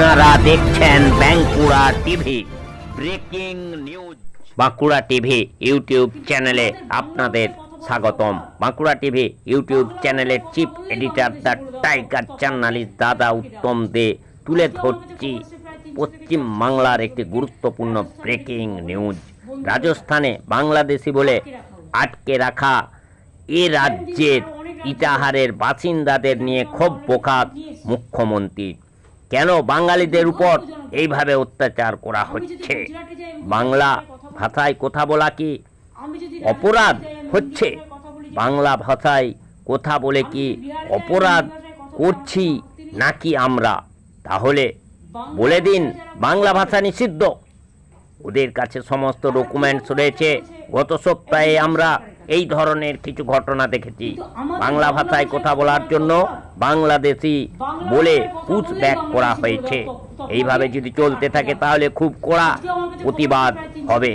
আপনারা দেখছেন Bankura TV, breaking news. Bankura TV YouTube চ্যানেলে আপনাদের স্বাগতম। বাঁকুড়া টিভি ইউটিউব চ্যানেলের chief editor the tiger journalist দাদা উত্তম দে তুলে ধরছি পশ্চিম বাংলার একটি গুরুত্বপূর্ণ ব্রেকিং নিউজ। রাজস্থানে বাংলাদেশি বলে আটকে রাখা এ রাজ্যের ইটাহারের বাসিন্দাদের নিয়ে ক্ষোভ বোকাত মুখ্যমন্ত্রী কেন বাঙালিদের উপর এইভাবে অত্যাচার করা হচ্ছে? বাংলা ভাষায় কথা বলা কি অপরাধ হচ্ছে? বাংলা ভাষায় কথা বলে কি অপরাধ করছি নাকি আমরা? তাহলে বলে দিন বাংলা ভাষা নিষিদ্ধ। ওদের কাছে সমস্ত ডকুমেন্টস রয়েছে। গত সপ্তাহে আমরা এই ধরনের কিছু ঘটনা দেখেছি। বাংলা ভাষায় কথা বলার জন্য বাংলাদেশি বলে পুশ ব্যাক করা হয়েছে। এইভাবে যদি চলতে থাকে তাহলে খুব কড়া প্রতিবাদ হবে।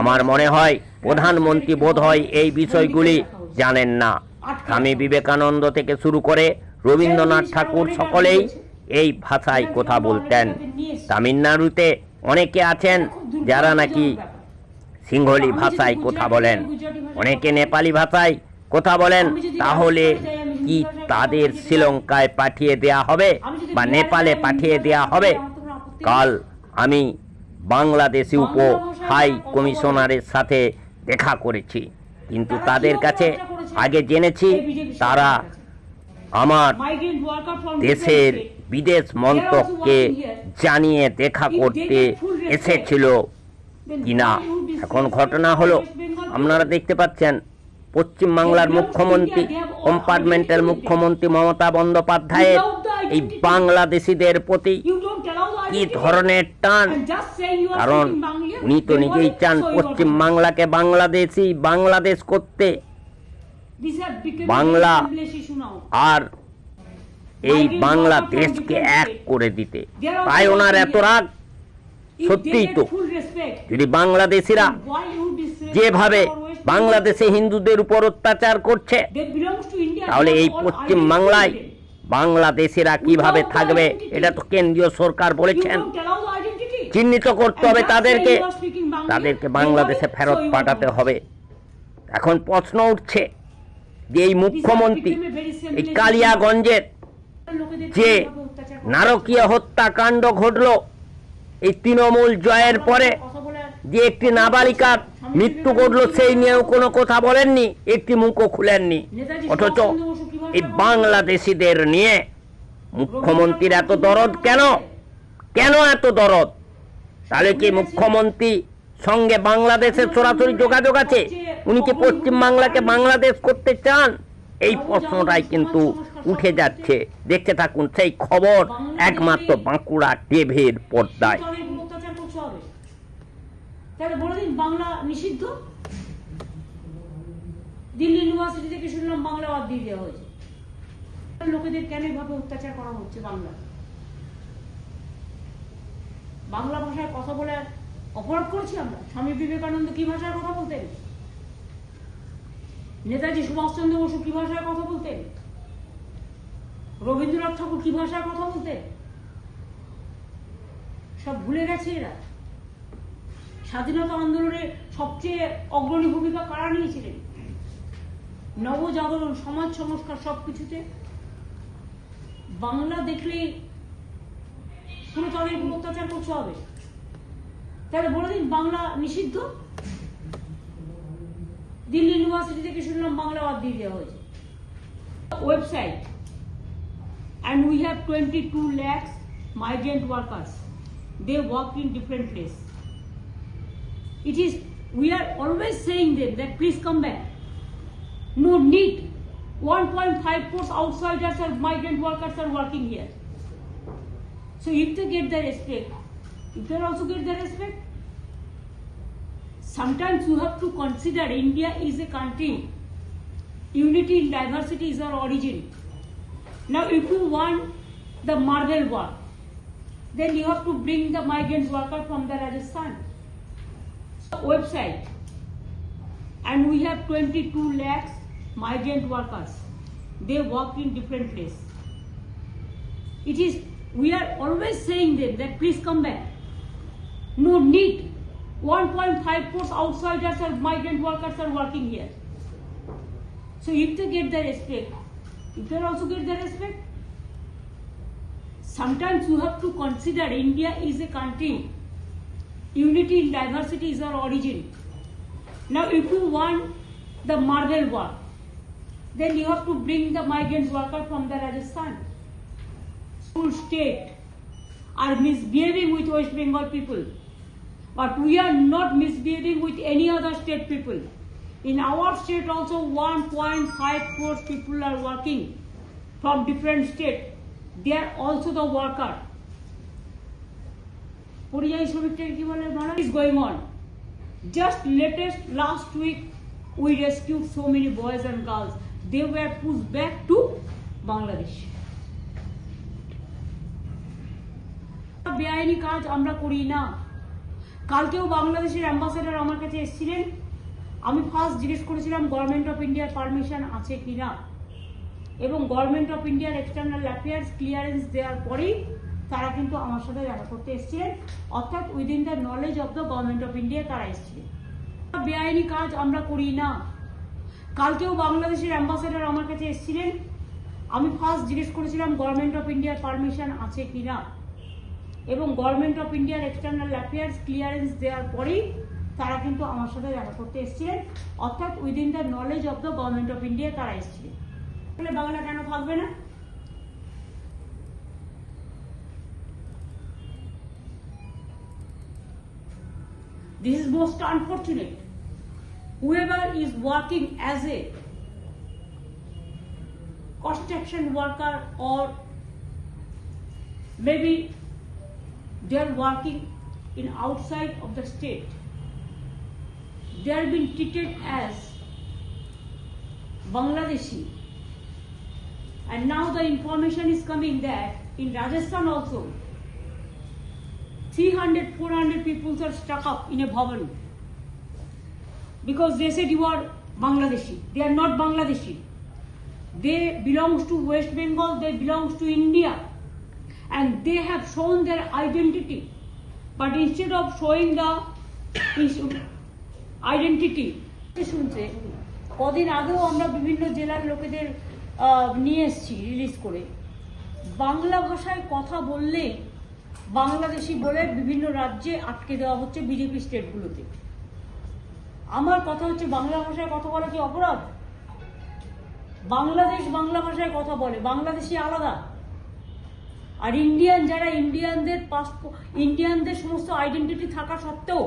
আমার মনে হয় প্রধানমন্ত্রী বোধ হয় এই বিষয়গুলি জানেন না। স্বামী বিবেকানন্দ থেকে শুরু করে রবীন্দ্রনাথ ঠাকুর সকলেই এই ভাষায় কথা বলতেন। তামিলনাড়ুতে অনেকে আছেন যারা নাকি সিংহলি ভাষায় কথা বলেন। অনেকে নেপালি ভাষায় কথা বলেন। তাহলে কি তাদের শ্রীলঙ্কায় পাঠিয়ে দেয়া হবে? বা নেপালে পাঠিয়ে দেয়া হবে? কাল আমি বাংলাদেশি উপ হাই কমিশনারের সাথে দেখা করেছি। কিন্তু তাদের কাছে আগে জেনেছি তারা আমার দেশের বিদেশ মন্ত্রককে জানিয়ে দেখা করতে এসেছিল কিনা? এখন ঘটনা হলো, আপনারা দেখতে পাচ্ছেন পশ্চিমবাংলার মুখ্যমন্ত্রী, কম্পার্টমেন্টাল মুখ্যমন্ত্রী মমতা বন্দ্যোপাধ্যায়ের এই বাংলাদেশিদের প্রতি কি ধরনের টান? কারণ উনি তো নিজেই চান পশ্চিম বাংলাকে বাংলাদেশি, বাংলাদেশ করতে। বাংলা আর এই বাংলাদেশকে এক করে দিতে। তাই ওনার এত রাগ। সত্যিই তো। যদি বাংলাদেশিরা যেভাবে বাংলাদেশে হিন্দুদের উপর অত্যাচার করছে তাহলে এই পশ্চিম বাংলায় বাংলাদেশিরা কীভাবে থাকবে এটা তো কেন্দ্রীয় সরকার বলেছেন। চিহ্নিত করতে হবে তাদেরকে। তাদেরকে বাংলাদেশে ফেরত পাঠাতে হবে। এখন প্রশ্ন উঠছে যে এই মুখ্যমন্ত্রী এই কালিয়াগঞ্জের যে নারকীয় হত্যাকাণ্ড ঘটলো এই তৃণমূল জয়ের পরে যে একটি নাবালিকার মৃত্যু ঘটলো সেই নিয়েও কোনো কথা বলেননি, একটি মুখও খুলেননি। অথচ এই বাংলাদেশিদের নিয়ে মুখ্যমন্ত্রীর এত দরদ কেন? কেন এত দরদ? তাহলে কি মুখ্যমন্ত্রী সঙ্গে বাংলাদেশের সরাসরি যোগাযোগ আছে? উনি কি পশ্চিম বাংলাকে বাংলাদেশ করতে চান? এই প্রশ্নটাই কিন্তু উঠে যাচ্ছে। দেখতে থাকুন, সেই খবর একমাত্র বাঁকুড়া টিভির পর্দায়। বলে দিল্লি ইউনিভার্সিটি থেকে শুনলাম বাংলা বাদ দিয়ে দেওয়া হয়েছে। লোকেদের কেন এভাবে অত্যাচার করা হচ্ছে বাংলা বাংলা ভাষায় কথা বলে অপরাধ করছি আমরা। স্বামী বিবেকানন্দ কি ভাষায় কথা বলতেন? নেতাজি সুভাষচন্দ্র বসু কি ভাষায় কথা বলতেন? রবীন্দ্রনাথ ঠাকুর কি ভাষায় কথা বলতেন? সব ভুলে গেছে এরা। স্বাধীনতা আন্দোলনে সবচেয়ে অগ্রণী ভূমিকা কারা নিয়েছিলেন? নবজাগরণ, সমাজ সংস্কার সবকিছুতে? বাংলা দেখলেই পুরো তাদের অত্যাচার করতে হবে। তাহলে বলে দিন, বাংলা নিষিদ্ধ? দিল্লি ইউনিভার্সিটি থেকে শুনলাম বাংলা বাদ দিয়ে দেওয়া হয়েছে। Website. And we have 22 lakhs migrant workers. They work in different places. It is, we are always saying them that please come back. No need. 1.5 crores outsiders or migrant workers are working here. So if they get the respect, if they also get the respect. Sometimes you have to consider India is a country. Unity in diversity is our origin. Now, if you want the marble work, then you have to bring the migrant worker from the Rajasthan website. And we have 22 lakhs migrant workers. They work in different places. It is, we are always saying them that please come back. No need. 1.5 crores outsiders or migrant workers are working here. So if they get the respect, you can also get the respect. Sometimes you have to consider India is a country. Unity in diversity is our origin. Now if you want the marble work, then you have to bring the migrant worker from the Rajasthan. Full state are misbehaving with West Bengal people. But we are not misbehaving with any other state people. In our state also 1.5 crores people are working from different states. They are also the worker. পরিযায়ী শ্রমিকদের কি বলে মানা is going on. Just latest last week we rescued so many boys and girls. They were pushed back to Bangladesh. বেআইনি কাজ আমরা করি না কালকেও বাংলাদেশের অ্যাম্বাসেডার আমার কাছে এসেছিলেন আমি ফার্স্ট জিজ্ঞেস করেছিলাম গভর্নমেন্ট অফ ইন্ডিয়ার পারমিশন আছে কিনা? এবং গভর্নমেন্ট অফ ইন্ডিয়ার এক্সটার্নাল অ্যাফেয়ার্স ক্লিয়ারেন্স দেওয়ার পরেই তারা কিন্তু আমার সাথে দেখা করতে এসেছিলেন। অর্থাৎ within the knowledge of the government of India তারা এসেছিলেন। বেআইনি কাজ আমরা করি না। কালকেও বাংলাদেশের অ্যাম্বাসেডার আমার কাছে এসেছিলেন। আমি ফার্স্ট জিজ্ঞেস করেছিলাম গভর্নমেন্ট অফ ইন্ডিয়ার পারমিশন আছে কিনা? এবং গভর্নমেন্ট অফ ইন্ডিয়ার এক্সটার্নাল অ্যাফেয়ার্স ক্লিয়ারেন্স দেওয়ার পরেই তারা কিন্তু আমার সাথে দেখা করতে এসেছিলেন অর্থাৎ within the knowledge of the government of India তারা এসেছিলেন তাহলে বাংলা কেন থাকবে না This is most unfortunate. Whoever is working as a construction worker or maybe they are working in outside of the state, they are being treated as Bangladeshi. And now the information is coming that in Rajasthan also, 300, 400 people are stuck up in a bhavan because they said you are Bangladeshi. They are not Bangladeshi. They belongs to West Bengal. They belongs to India, and they have shown their identity. But instead of showing the identity, শুনছে। কদিন আগেও আমরা বিভিন্ন জেলার লোকেদের নিয়ে এসেছি release করে। বাংলা ভাষায় কথা বললে বাংলাদেশি বলে বিভিন্ন রাজ্যে আটকে দেওয়া হচ্ছে বিজেপি স্টেটগুলোতে আমার কথা হচ্ছে বাংলা ভাষায় কথা বলা কি অপরাধ? বাংলাদেশ বাংলা ভাষায় কথা বলে বাংলাদেশি আলাদা। আর ইন্ডিয়ান যারা ইন্ডিয়ানদের পাসপোর্ট ইন্ডিয়ানদের সমস্ত আইডেন্টিটি থাকা সত্ত্বেও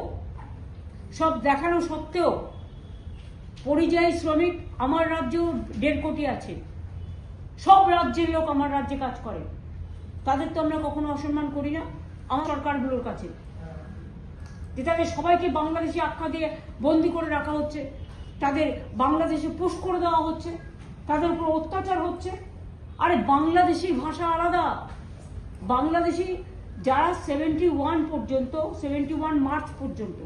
সব দেখানো সত্ত্বেও পরিযায়ী শ্রমিক আমার রাজ্যেও দেড় কোটি আছে। সব রাজ্যের লোক আমার রাজ্যে কাজ করে। তাদের তো আমরা কখনো অসম্মান করি না। আমার সরকারগুলোর কাছে। যে তাদের সবাইকে বাংলাদেশি আখ্যা দিয়ে বন্দি করে রাখা হচ্ছে, তাদের বাংলাদেশে পুশ করে দেওয়া হচ্ছে, তাদের উপর অত্যাচার হচ্ছে। আরে বাংলাদেশি ভাষা আলাদা। বাংলাদেশি যারা সেভেন্টি ওয়ান পর্যন্ত সেভেন্টি ওয়ান মার্চ পর্যন্ত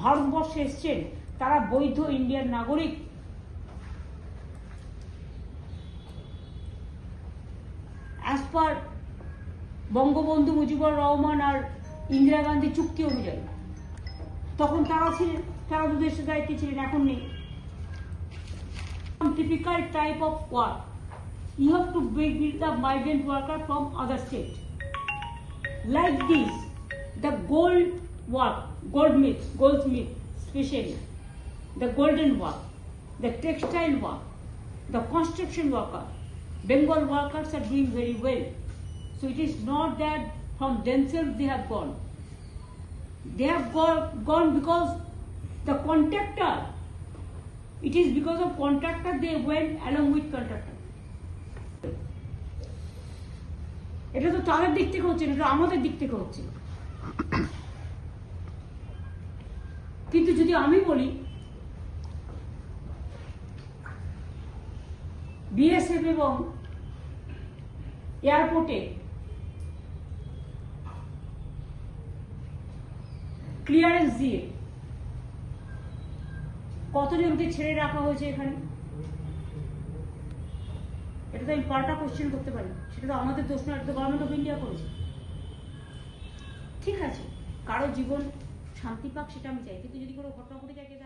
ভারতবর্ষে এসছেন তারা বৈধ ইন্ডিয়ান নাগরিক। অ্যাজ পার বঙ্গবন্ধু মুজিবুর রহমান আর ইন্দিরা গান্ধী চুক্তি অনুযায়ী, তখন তারা ছিলেন, তারা তো দেশের দায়িত্বে ছিলেন, এখন নেই। Typical type of work you have to bring the migrant worker from other state. Like this, the gold work goldsmith goldsmith especially the golden work the textile work the construction worker bengal workers are doing very well so it is not that from themselves they have gone they have gone, gone because the contractor it is because of contractor they went along with contractor এটা তো তাদের দিক থেকে হচ্ছে না, এটা আমাদের দিক থেকে হচ্ছে কিন্তু যদি আমি বলি বিএসএফ এবং এয়ারপোর্টে ক্লিয়ারেন্স দিয়ে কতজনকে ছেড়ে রাখা হয়েছে এখানে? এটা তো আমি পাল্টা কোশ্চেন করতে পারি। সেটা তো আমাদের দোষ না এটা তো গভর্নমেন্ট অফ ইন্ডিয়া করেছে। ঠিক আছে, কারও জীবন শান্তি পাক সেটা আমি চাই। কিন্তু যদি কোনো ঘটনা ঘটে যায় কে